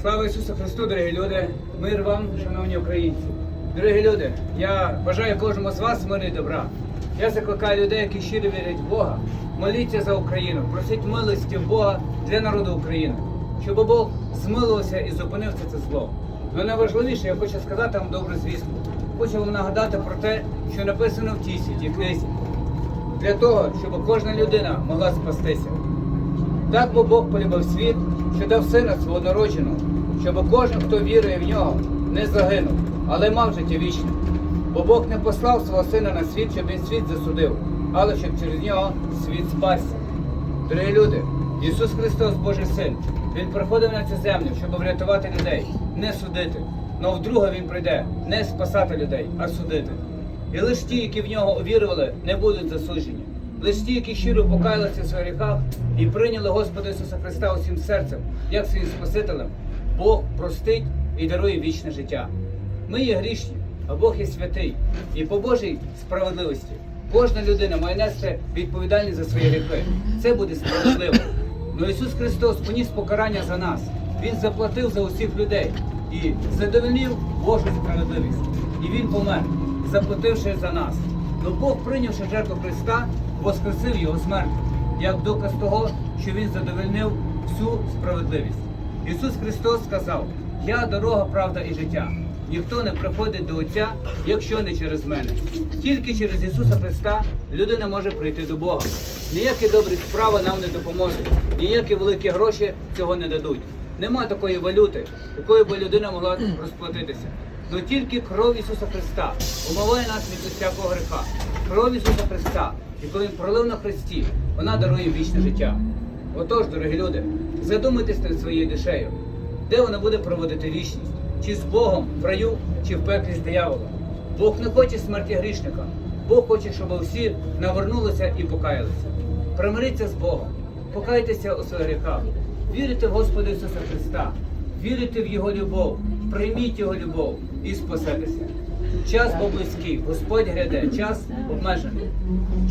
Слава Ісусу Христу, дорогі люди! Мир вам, шановні українці! Дорогі люди, я бажаю кожному з вас миру і добра. Я закликаю людей, які щиро вірять в Бога. Моліться за Україну, просіть милості Бога для народу України, щоб Бог змилувався і зупинив це, це зло. Але найважливіше, я хочу сказати вам добру звістку. Хочу вам нагадати про те, що написано в тій святій книзі, для того, щоб кожна людина могла спастися. Так бо Бог полюбив світ, що дав сина свого народженого, щоб кожен, хто вірує в нього, не загинув, але мав життя вічне. Бо Бог не послав свого сина на світ, щоб він світ засудив, але щоб через нього світ спасся. Дорогі люди, Ісус Христос, Божий Син, Він приходив на цю землю, щоб врятувати людей, не судити. Но вдруге Він прийде не спасати людей, а судити. І лише ті, які в нього увірували, не будуть засуджені. Лише ті, які щиро покаялися в своїх гріхах і прийняли Господа Ісуса Христа усім серцем, як своїм Спасителем, Бог простить і дарує вічне життя. Ми є грішні, а Бог є святий. І по Божій справедливості кожна людина має нести відповідальність за свої гріхи. Це буде справедливо. Но Ісус Христос поніс покарання за нас. Він заплатив за усіх людей і задовольнив Божу справедливість. І Він помер, заплативши за нас. Но Бог, прийнявши жертву Христа, воскресив його смертю, як доказ того, що Він задовольнив всю справедливість. Ісус Христос сказав: Я дорога, правда і життя. Ніхто не приходить до Отця, якщо не через мене. Тільки через Ісуса Христа людина може прийти до Бога. Ніякі добрі справи нам не допоможуть, ніякі великі гроші цього не дадуть. Нема такої валюти, якою би людина могла розплатитися. Но тільки кров Ісуса Христа умиває нас від усякого греха. Кров Ісуса Христа, яку Він пролив на Христі, вона дарує вічне життя. Отож, дорогі люди, задумайтесь над своєю душею, де вона буде проводити вічність, чи з Богом в раю, чи в пеклі з дияволом. Бог не хоче смерті грішника, Бог хоче, щоб всі навернулися і покаялися. Примиріться з Богом, покайтеся у своїх гріхах, вірите в Господа Ісуса Христа, вірите в Його любов, прийміть Його любов і спасетеся. Час був близький, Господь гряде, час обмежений.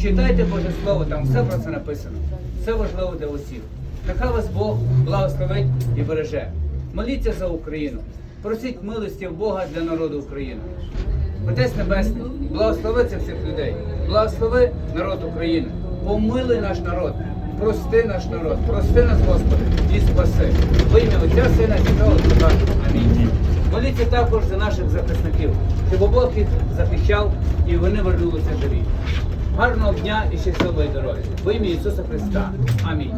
Читайте Боже Слово, там все про це написано. Це важливо для усіх. Нехай вас Бог благословить і береже. Моліться за Україну. Просіть милості в Бога для народу України. Отець Небесний, благослови цих всіх людей, благослови народ України, помилуй наш народ, прости наш народ, прости нас, Господи, і спаси. Во ім'я Отця, Сина і Святого Духа. Амінь. Моліться також за наших захисників, щоб Бог їх захищав і вони вернулися живі. Гарного дня і щасливої дороги. Во ім'я Ісуса Христа. Амінь.